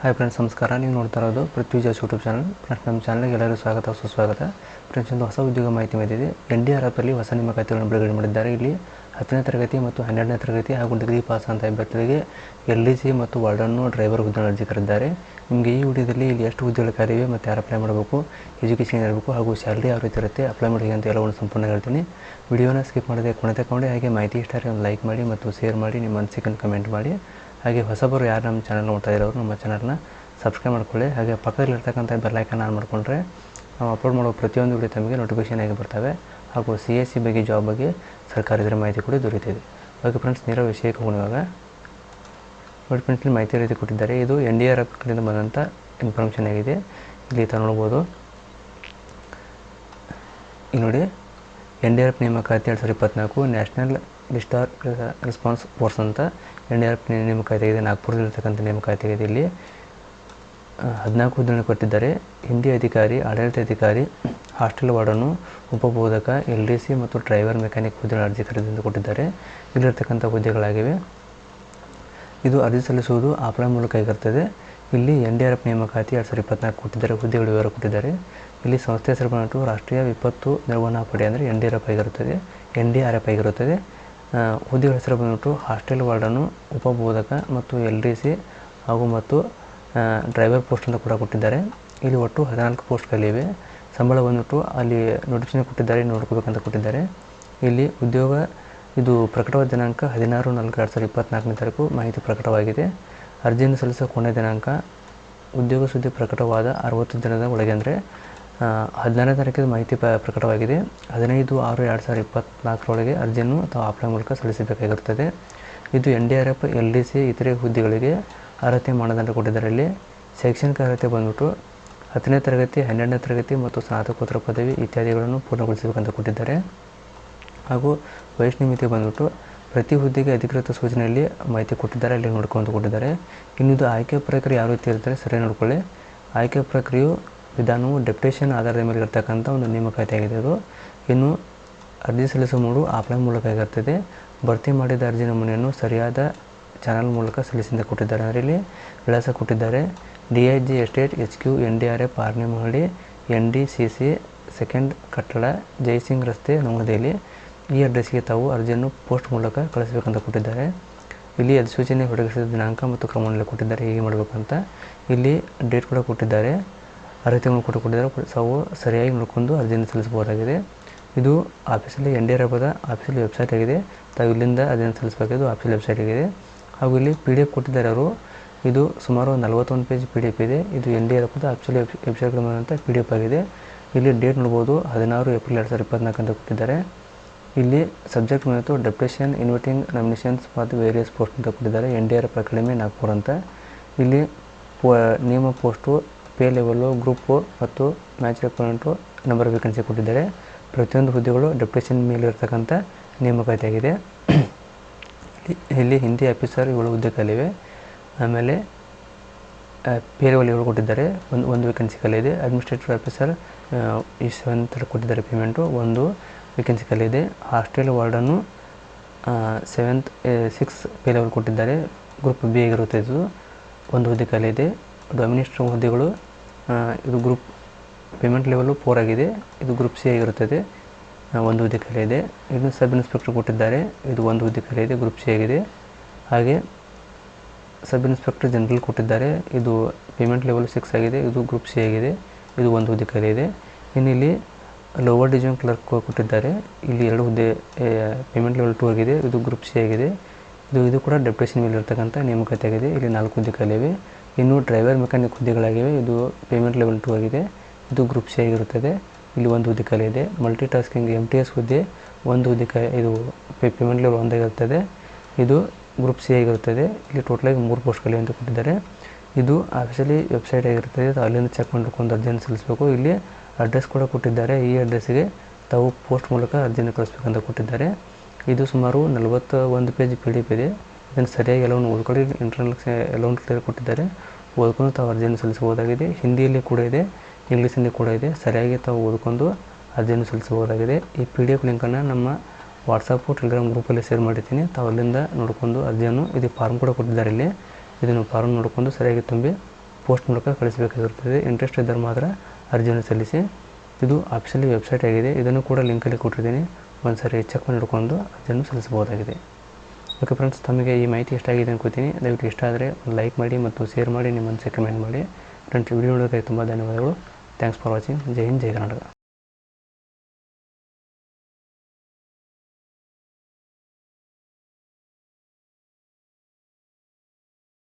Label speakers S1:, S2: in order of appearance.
S1: Hi friends ನಮಸ್ಕಾರ. ನೀವು ನೋಡ್ತಾ ಇರೋದು ಪೃಥ್ವಿ ಜಾಸ್ ಯೂಟ್ಯೂಬ್ ಚಾನಲ್ ಫ್ರೆಂಡ್ಸ್, ನಮ್ಮ ಚಾನಲ್ಗೆ ಎಲ್ಲರಿಗೂ ಸ್ವಾಗತ, ಸುಸ್ವಾಗತ. ಫ್ರೆಂಡ್ಸ್ ಒಂದು ಹೊಸ ಉದ್ಯೋಗ ಮಾಹಿತಿ ಬಂದಿದೆ ಎನ್ ಡಿ ಆರ್ ಎಫಲ್ಲಿ ಹೊಸ ನೇಮಕಾತಿಗಳನ್ನು ಬಿಡುಗಡೆ ಮಾಡಿದ್ದಾರೆ. ಇಲ್ಲಿ ಹತ್ತನೇ ತರಗತಿ ಮತ್ತು ಹನ್ನೆರಡನೇ ತರಗತಿ ಹಾಗೂ ಡಿಗ್ರಿ ಪಾಸ್ ಅಂತ ಅಭ್ಯರ್ಥಿಗಳಿಗೆ ಎಲ್ ಡಿ ಸಿ ಮತ್ತು ವಾರ್ಡನ್ನು ಡ್ರೈವರ್ ಹುದ್ದೆ ಅರ್ಜಿ ಕರೆದಿದ್ದಾರೆ ನಿಮಗೆ ಈ ವಿಡಿಯೋದಲ್ಲಿ ಇಲ್ಲಿ ಎಷ್ಟು ಹುದ್ದೆಗಳು ಖಾಲಿವೆ ಮತ್ತು ಯಾರು ಅಪ್ಲೈ ಮಾಡಬೇಕು ಎಜುಕೇಷನ್ ಇರಬೇಕು ಹಾಗೂ ಸ್ಯಾಲ್ರಿ ಯಾವ ರೀತಿ ಇರುತ್ತೆ ಅಪ್ಲೈ ಮಾಡಿ ಅಂತ ಎಲ್ಲವನ್ನು ಸಂಪೂರ್ಣ ಹೇಳ್ತೀನಿ. ವಿಡಿಯೋನ ಸ್ಕಿಪ್ ಮಾಡದೆ ಕೊನೆ ತಗೊಂಡು ಹಾಗೆ ಮಾಹಿತಿ ಇಷ್ಟ ಒಂದು ಲೈಕ್ ಮಾಡಿ ಮತ್ತು ಶೇರ್ ಮಾಡಿ, ನಿಮ್ಮ ಅನಿಸಿಕೆಯನ್ನು ಕಮೆಂಟ್ ಮಾಡಿ. ಹಾಗೆ ಹೊಸಬರು ಯಾರು ನಮ್ಮ ಚಾನಲ್ ನೋಡ್ತಾ ಇರೋರು ನಮ್ಮ ಚಾನಲ್ನ ಸಬ್ಸ್ಕ್ರೈಬ್ ಮಾಡ್ಕೊಳ್ಳಿ. ಹಾಗೆ ಪಕ್ಕದಲ್ಲಿರ್ತಕ್ಕಂಥ ಬೆಲ್ಲೈಕನ್ ಆನ್ ಮಾಡಿಕೊಂಡ್ರೆ ನಾವು ಅಪ್ಲೋಡ್ ಮಾಡುವ ಪ್ರತಿಯೊಂದು ವಿಡಿಯೋ ತಮಗೆ ನೋಟಿಫಿಕೇಷನ್ ಆಗಿ ಬರ್ತವೆ. ಹಾಗೂ ಸಿ ಎಸ್ ಸಿ ಬಗ್ಗೆ ಜಾಬ್ ಬಗ್ಗೆ ಸರ್ಕಾರ ಇದರ ಮಾಹಿತಿ ಕೂಡ ದೊರೆಯುತ್ತಿದೆ. ಓಕೆ ಫ್ರೆಂಡ್ಸ್ ನೇರ ವಿಷಯಕ್ಕೆ ಹೋಗುವಾಗ ನೋಡಿ ಫ್ರೆಂಡ್ಸ್ ಮಾಹಿತಿ ರೀತಿ ಕೊಟ್ಟಿದ್ದಾರೆ. ಇದು ಎನ್ ಡಿ ಆರ್ ಎಫ್ ಕಡೆಯಿಂದ ಬಂದಂಥ ಇನ್ಫಾರ್ಮೇಷನ್ ಆಗಿದೆ. ಇಲ್ಲಿ ತ ನೋಡ್ಬೋದು. ಈಗ ನೋಡಿ. ಎನ್ ಡಿ ಆರ್ ಎಫ್ ನೇಮಕಾತಿ ಎರಡು ಸಾವಿರದ ಇಪ್ಪತ್ನಾಲ್ಕು ನ್ಯಾಷನಲ್ ಡಿಸ್ಟಾರ್ ರೆಸ್ಪಾನ್ಸ್ ಫೋರ್ಸ್ ಅಂತ ಎನ್ ಡಿ ಆರ್ ಎಫ್ ನೇಮಕಾತಿ ಆಗಿದೆ ನಾಗ್ಪುರದಲ್ಲಿರ್ತಕ್ಕಂಥ ನೇಮಕಾತಿ ಆಗಿದೆ ಇಲ್ಲಿ ಹದಿನಾಲ್ಕು ಹುದ್ದೆಗಳನ್ನು ಕೊಟ್ಟಿದ್ದಾರೆ. ಹಿಂದಿ ಅಧಿಕಾರಿ, ಆಡಳಿತ ಅಧಿಕಾರಿ, ಹಾಸ್ಟೆಲ್ ವಾರ್ಡನು ಉಪಬೋಧಕ ಎಲ್ ಡಿ ಸಿ ಮತ್ತು ಡ್ರೈವರ್ ಮೆಕ್ಯಾನಿಕ್ ಹುದ್ದೆಗಳ ಅರ್ಜಿ ಕರೆದಿಂದ ಕೊಟ್ಟಿದ್ದಾರೆ. ಇಲ್ಲಿರ್ತಕ್ಕಂಥ ಹುದ್ದೆಗಳಾಗಿವೆ. ಇದು ಅರ್ಜಿ ಸಲ್ಲಿಸುವುದು ಆಫ್ಲೈನ್ ಮೂಲಕ ಆಗಿರ್ತದೆ ಇಲ್ಲಿ ಎನ್ ಡಿ ಆರ್ ಎಫ್ ನೇಮಕಾತಿ ಎರಡು ಸಾವಿರದ ಇಪ್ಪತ್ನಾಲ್ಕು ಕೊಟ್ಟಿದ್ದಾರೆ ಹುದ್ದೆಗಳ ವಿವರ ಕೊಟ್ಟಿದ್ದಾರೆ. ಇಲ್ಲಿ ಸಂಸ್ಥೆ ಹೆಸರು ಬಂದ್ಬಿಟ್ಟು ರಾಷ್ಟ್ರೀಯ ವಿಪತ್ತು ನಿರ್ವಹಣಾ ಪಡೆ ಅಂದರೆ ಎನ್ ಡಿ ಆರ್ ಎಫ್ ಆಗಿರುತ್ತದೆ, ಎನ್ ಡಿ ಆರ್ ಎಫ್ ಆಗಿರುತ್ತದೆ. ಹುದ್ದೆಗಳ ಹೆಸರು ಬಂದ್ಬಿಟ್ಟು ಹಾಸ್ಟೆಲ್ ವಾರ್ಡನು ಉಪಬೋಧಕ ಮತ್ತು ಎಲ್ ಡಿ ಸಿ ಹಾಗೂ ಮತ್ತು ಡ್ರೈವರ್ ಪೋಸ್ಟ್ ಅಂತ ಕೂಡ ಕೊಟ್ಟಿದ್ದಾರೆ. ಇಲ್ಲಿ ಒಟ್ಟು ಹದಿನಾಲ್ಕು ಪೋಸ್ಟ್ಗಳಿವೆ ಸಂಬಳ ಬಂದ್ಬಿಟ್ಟು ಅಲ್ಲಿ ನೋಟಿಫಿಕೇಶನ್ ಕೊಟ್ಟಿದ್ದಾರೆ, ನೋಡ್ಕೋಬೇಕಂತ ಕೊಟ್ಟಿದ್ದಾರೆ. ಇಲ್ಲಿ ಉದ್ಯೋಗ, ಇದು ಪ್ರಕಟವಾದ ದಿನಾಂಕ ಹದಿನಾರು ನಾಲ್ಕು ಎರಡು ಸಾವಿರದ ಇಪ್ಪತ್ತ್ನಾಲ್ಕನೇ ತಾರೀಕು, ಮಾಹಿತಿ ಪ್ರಕಟವಾಗಿದೆ. ಅರ್ಜಿಯನ್ನು ಸಲ್ಲಿಸೋ ಕೊನೆಯ ದಿನಾಂಕ ಉದ್ಯೋಗ ಸುದ್ದಿ ಪ್ರಕಟವಾದ ಅರವತ್ತು ದಿನದ ಒಳಗೆ ಅಂದರೆ ಹದಿನಾರನೇ ತಾರೀಕಿನ ಮಾಹಿತಿ ಪ, ಪ್ರಕಟವಾಗಿದೆ. ಹದಿನೈದು ಆರು ಎರಡು ಸಾವಿರದ ಇಪ್ಪತ್ತ್ನಾಲ್ಕರೊಳಗೆ ಅರ್ಜಿಯನ್ನು ಅಥವಾ ಆಫ್ಲೈನ್ ಮೂಲಕ ಸಲ್ಲಿಸಬೇಕಾಗಿರುತ್ತದೆ. ಇದು N D R F L D C, ಇತರೆ ಹುದ್ದೆಗಳಿಗೆ ಅರ್ಹತೆ ಮಾನದಂಡ ಕೊಟ್ಟಿದ್ದರಲ್ಲಿ ಶೈಕ್ಷಣಿಕ ಅರ್ಹತೆ ಬಂದ್ಬಿಟ್ಟು ಹತ್ತನೇ ತರಗತಿ, ಹನ್ನೆರಡನೇ ತರಗತಿ ಮತ್ತು ಸ್ನಾತಕೋತ್ತರ ಪದವಿ ಇತ್ಯಾದಿಗಳನ್ನು ಪೂರ್ಣಗೊಳಿಸಬೇಕಂತ ಕೊಟ್ಟಿದ್ದಾರೆ. ಹಾಗೂ ವಯಸ್ಸು ಮಿತಿ ಬಂದ್ಬಿಟ್ಟು ಪ್ರತಿ ಹುದ್ದೆಗೆ ಅಧಿಕೃತ ಸೂಚನೆಯಲ್ಲಿ ಮಾಹಿತಿ ಕೊಟ್ಟಿದ್ದಾರೆ, ಅಲ್ಲಿ ನೋಡ್ಕೊಂಡು ಕೊಟ್ಟಿದ್ದಾರೆ. ಇನ್ನಿದು ಆಯ್ಕೆ ಪ್ರಕ್ರಿಯೆ ಯಾವ ರೀತಿ ಇರ್ತಾರೆ ಸರಿಯಾಗಿ ನೋಡ್ಕೊಳ್ಳಿ. ಆಯ್ಕೆ ಪ್ರಕ್ರಿಯೆಯು ವಿಧಾನವು ಡೆಪ್ಟೇಷನ್ ಆಧಾರದ ಮೇಲೆ ಇರ್ತಕ್ಕಂಥ ಒಂದು ನೇಮಕಾತಿ ಆಗಿದೆ ಇದು ಇನ್ನು ಅರ್ಜಿ ಸಲ್ಲಿಸುವ ಮೂಡು ಆಫ್ಲೈನ್ ಮೂಲಕ ಆಗಿರ್ತದೆ. ಭರ್ತಿ ಮಾಡಿದ ಅರ್ಜಿ ನಮೂನೆಯನ್ನು ಸರಿಯಾದ ಚಾನಲ್ ಮೂಲಕ ಸಲ್ಲಿಸಿಂದ ಕೊಟ್ಟಿದ್ದಾರೆ. ಅದರಲ್ಲಿ ವಿಳಾಸ ಕೊಟ್ಟಿದ್ದಾರೆ. D I G estate, H Q, N D R F, ಆರನೇ N D C C, second ಕಟ್ಟಡ, ಜೈಸಿಂಗ್ ರಸ್ತೆ, ನವದೆಹಲಿ. ಈ ಅಡ್ರೆಸ್ಗೆ ತಾವು ಅರ್ಜಿಯನ್ನು ಪೋಸ್ಟ್ ಮೂಲಕ ಕಳಿಸಬೇಕಂತ ಕೊಟ್ಟಿದ್ದಾರೆ. ಇಲ್ಲಿ ಅಧಿಸೂಚನೆ ಹೊರಡಿಸಿದ ದಿನಾಂಕ ಮತ್ತು ಕ್ರಮವನ್ನು ಕೊಟ್ಟಿದ್ದಾರೆ. ಹೇಗೆ ಮಾಡಬೇಕು ಅಂತ ಇಲ್ಲಿ ಡೇಟ್ ಕೂಡ ಕೊಟ್ಟಿದ್ದಾರೆ. ಅರ್ಹತೆಗಳು ಕೂಡ ಕೊಟ್ಟಿದ್ದಾರೆ. ತಾವು ಸರಿಯಾಗಿ ನೋಡಿಕೊಂಡು ಅರ್ಜಿಯನ್ನು ಸಲ್ಲಿಸಬಹುದಾಗಿದೆ. ಇದು ಆಫೀಸಲ್ಲಿ ಎನ್ ಡಿ ಆರ್ ಎಫ್ದ ಆಫೀಸಲ್ಲಿ ವೆಬ್ಸೈಟ್ ಆಗಿದೆ. ತಾವು ಇಲ್ಲಿಂದ ಅರ್ಜಿಯನ್ನು ಸಲ್ಲಿಸಬೇಕಾಗಿದ್ದು ಆಫೀಸಲ್ಲಿ ವೆಬ್ಸೈಟ್ ಆಗಿದೆ. ಹಾಗೂ ಇಲ್ಲಿ ಪಿ ಡಿ ಎಫ್ ಕೊಟ್ಟಿದ್ದಾರೆ ಅವರು. ಇದು ಸುಮಾರು ನಲವತ್ತೊಂದು ಪೇಜ್ ಪಿ ಡಿ ಎಫ್ ಇದೆ. ಇದು ಎನ್ ಡಿ ಆರ್ ಎಫ್ದ ಆಫೀಸಲ್ಲಿ ವೆಬ್ಸೈಟ್ ಅಂತ ಪಿ ಡಿ ಎಫ್ ಆಗಿದೆ. ಇಲ್ಲಿ ಡೇಟ್ ನೋಡ್ಬೋದು. ಹದಿನಾರು ಏಪ್ರಿಲ್ ಎರಡು ಸಾವಿರದ ಇಪ್ಪತ್ನಾಲ್ಕು ಅಂತ ಕೊಟ್ಟಿದ್ದಾರೆ. ಇಲ್ಲಿ ಸಬ್ಜೆಕ್ಟ್ ಬಂದಿತ್ತು ಡೆಪ್ಟೇಷನ್ ಇನ್ವಿಟಿಂಗ್ ನಾಮಿನೇಷನ್ಸ್ ಮತ್ತು ವೇರಿಯಸ್ ಪೋಸ್ಟ್ ಅಂತ ಕೊಟ್ಟಿದ್ದಾರೆ. N D R F academy Nagpur ಅಂತ. ಇಲ್ಲಿ ಪೋ ನೇಮ ಪೋಸ್ಟು ಪೇ ಲೆವೆಲು ಗ್ರೂಪು ಮತ್ತು ಮ್ಯಾಚ್ ರೆಕ್ವರ್ಮೆಂಟು ನಂಬರ್ ವೇಕೆನ್ಸಿ ಕೊಟ್ಟಿದ್ದಾರೆ. ಪ್ರತಿಯೊಂದು ಹುದ್ದೆಗಳು ಡೆಪ್ಟೇಷನ್ ಮೇಲೆ ನೇಮಕಾತಿಯಾಗಿದೆ ಇಲ್ಲಿ- ಹಿಂದಿ ಆಫೀಸರ್ ಏಳು ಹುದ್ದೆ ಖಾಲಿವೆ ಆಮೇಲೆ ಪೇ ಲೆವೆಲ್ ಏಳು ಕೊಟ್ಟಿದ್ದಾರೆ. ಒಂದು ಒಂದು ವೇಕೆನ್ಸಿ ಖಾಲಿ ಅಡ್ಮಿನಿಸ್ಟ್ರೇಟಿವ್ ಆಫೀಸರ್ ಈ ಸೆವೆನ್ ಥರ ಕೊಟ್ಟಿದ್ದಾರೆ ಪೇಮೆಂಟು ಒಂದು ವೇಕೆನ್ಸಿ ಖಾಲಿ ಇದೆ. Hostel ವಾರ್ಡನ್ನು seventh six pay level ಕೊಟ್ಟಿದ್ದಾರೆ. ಗ್ರೂಪ್ ಬಿ ಆಗಿರುತ್ತೆ ಇದು. ಒಂದು ಹುದ್ದೆ ಖಾಲಿ ಇದೆ. ಡೊಮಿನಿಸ್ಟ್ರ್ ಹುದ್ದೆಗಳು ಇದು ಗ್ರೂಪ್ ಪೇಮೆಂಟ್ ಲೆವೆಲು ಫೋರ್ ಆಗಿದೆ. ಇದು ಗ್ರೂಪ್ ಸಿ ಆಗಿರುತ್ತದೆ. ಒಂದು ಹುದ್ದೆ ಖಾಲಿ ಇದೆ. ಇದು ಸಬ್ ಇನ್ಸ್ಪೆಕ್ಟರ್ ಕೊಟ್ಟಿದ್ದಾರೆ. ಇದು ಒಂದು ಹುದ್ದೆ ಖಾಲಿ ಇದೆ. ಗ್ರೂಪ್ ಸಿ ಆಗಿದೆ. ಹಾಗೆ ಸಬ್ ಇನ್ಸ್ಪೆಕ್ಟರ್ ಜನರಲ್ ಕೊಟ್ಟಿದ್ದಾರೆ. ಇದು ಪೇಮೆಂಟ್ ಲೆವೆಲ್ ಸಿಕ್ಸ್ ಆಗಿದೆ. ಇದು ಗ್ರೂಪ್ ಸಿ ಆಗಿದೆ. ಇದು ಒಂದು ಹುದ್ದೆ ಖಾಲಿ ಇದೆ. ಇನ್ನು ಇಲ್ಲಿ ಲೋವರ್ ಡಿವಿಷನ್ ಕ್ಲರ್ಕ್ ಕೊಟ್ಟಿದ್ದಾರೆ. ಇಲ್ಲಿ ಎರಡು ಹುದ್ದೆ ಪೇಮೆಂಟ್ ಲೆವೆಲ್ ಟೂ ಆಗಿದೆ, ಇದು ಗ್ರೂಪ್ ಸಿ ಆಗಿದೆ. ಇದು ಇದು ಕೂಡ ಡೆಪ್ಟೇಷನ್ ಮೇಲೆ ಇರತಕ್ಕಂಥ ನೇಮಕಾತಿ ಆಗಿದೆ ಇಲ್ಲಿ ನಾಲ್ಕು ಹುದ್ದೆಗಳಿವೆ ಇನ್ನು ಡ್ರೈವರ್ ಮೆಕ್ಯಾನಿಕ್ ಹುದ್ದೆಗಳಾಗಿವೆ. ಇದು ಪೇಮೆಂಟ್ ಲೆವೆಲ್ ಟೂ ಆಗಿದೆ. ಇದು ಗ್ರೂಪ್ ಸಿ ಆಗಿರುತ್ತದೆ. ಇಲ್ಲಿ ಒಂದು ಹುದ್ದೆ ಖಾಲಿ ಇದೆ multi tasking M T S ಹುದ್ದೆ, ಒಂದು ಹುದ್ದೆ ಇದು ಪೇಮೆಂಟ್ ಲೆವೆಲ್ ಒಂದಾಗಿರುತ್ತದೆ ಇದು ಗ್ರೂಪ್ ಸಿ ಆಗಿರುತ್ತದೆ. ಇಲ್ಲಿ ಟೋಟಲಾಗಿ ಮೂರು ಪೋಸ್ಟ್ಗಳಿವೆ ಅಂತ ಕೊಟ್ಟಿದ್ದಾರೆ. ಇದು ಆಫೀಸಲ್ಲಿ ವೆಬ್ಸೈಟ್ ಆಗಿರುತ್ತದೆ. ಅಲ್ಲಿಂದ ಚೆಕ್ ಮಾಡಿಕೊಂಡು ಅರ್ಜಿಯನ್ನು ಸಲ್ಲಿಸಬೇಕು. ಇಲ್ಲಿ ಅಡ್ರೆಸ್ ಕೂಡ ಕೊಟ್ಟಿದ್ದಾರೆ. ಈ ಅಡ್ರೆಸ್ಸಿಗೆ ತಾವು ಪೋಸ್ಟ್ ಮೂಲಕ ಅರ್ಜಿಯನ್ನು ಕಳಿಸ್ಬೇಕಂತ ಕೊಟ್ಟಿದ್ದಾರೆ. ಇದು ಸುಮಾರು ನಲವತ್ತ ಒಂದು ಪೇಜ್ ಪಿ ಡಿ ಎಫ್ ಇದೆ. ಇದನ್ನು ಸರಿಯಾಗಿ ಎಲ್ಲವನ್ನು ಓದ್ಕೊಳ್ಳಿ. ಇಂಟರ್ನಲ್ ಎಲ್ಲವನ್ನು ಕ್ಲಿಯರ್ ಕೊಟ್ಟಿದ್ದಾರೆ. ಓದ್ಕೊಂಡು ತಾವು ಅರ್ಜಿಯನ್ನು ಸಲ್ಲಿಸಬಹುದಾಗಿದೆ. ಹಿಂದಿಯಲ್ಲಿ ಕೂಡ ಇದೆ, ಇಂಗ್ಲೀಷಲ್ಲಿ ಕೂಡ ಇದೆ. ಸರಿಯಾಗಿ ತಾವು ಓದ್ಕೊಂಡು ಅರ್ಜಿಯನ್ನು ಸಲ್ಲಿಸಬಹುದಾಗಿದೆ. ಈ ಪಿ ಡಿ ಎಫ್ ಲಿಂಕನ್ನು ನಮ್ಮ ವಾಟ್ಸಪ್ಪು ಟೆಲಿಗ್ರಾಮ್ ಗ್ರೂಪಲ್ಲಿ ಶೇರ್ ಮಾಡಿರ್ತೀನಿ ತಾವು ಅಲ್ಲಿಂದ ನೋಡ್ಕೊಂಡು ಅರ್ಜಿಯನ್ನು, ಇದು ಫಾರ್ಮ್ ಕೂಡ ಕೊಟ್ಟಿದ್ದಾರೆ ಇಲ್ಲಿ. ಇದನ್ನು ಫಾರ್ಮ್ ನೋಡ್ಕೊಂಡು ಸರಿಯಾಗಿ ತುಂಬಿ ಪೋಸ್ಟ್ ಮೂಲಕ ಕಳಿಸಬೇಕಾಗಿರುತ್ತದೆ. ಇಂಟ್ರೆಸ್ಟ್ ಇದ್ದರೆ ಮಾತ್ರ ಅರ್ಜಿಯನ್ನು ಸಲ್ಲಿಸಿ, ಇದು ಆಕ್ಚುಲಿ ವೆಬ್ಸೈಟ್ ಆಗಿದೆ, ಇದನ್ನು ಕೂಡ ಲಿಂಕಲ್ಲಿ ಕೊಟ್ಟಿದ್ದೀನಿ. ಒಂದು ಸಾರಿ ಚೆಕ್ ಮಾಡಿ ಹಿಡ್ಕೊಂಡು ಅರ್ಜಿಯನ್ನು ಸಲ್ಲಿಸಬಹುದಾಗಿದೆ. ಓಕೆ ಫ್ರೆಂಡ್ಸ್, ತಮಗೆ ಈ ಮಾಹಿತಿ ಎಷ್ಟಾಗಿದೆ ಅನ್ಕೋತೀನಿ. ದಯವಿಟ್ಟು ಇಷ್ಟ ಆದರೆ ಲೈಕ್ ಮಾಡಿ ಮತ್ತು ಶೇರ್ ಮಾಡಿ ನಿಮ್ಮ ಅನಿಸಿಕೆ ಕಮೆಂಟ್ ಮಾಡಿ. ಫ್ರೆಂಡ್ಸ್ ವಿಡಿಯೋ ನೋಡೋದಕ್ಕೆ ತುಂಬ ಧನ್ಯವಾದಗಳು. Thanks for watching. ಜೈ ಹಿಂದ್, ಜೈ ಕರ್ನಾಟಕ.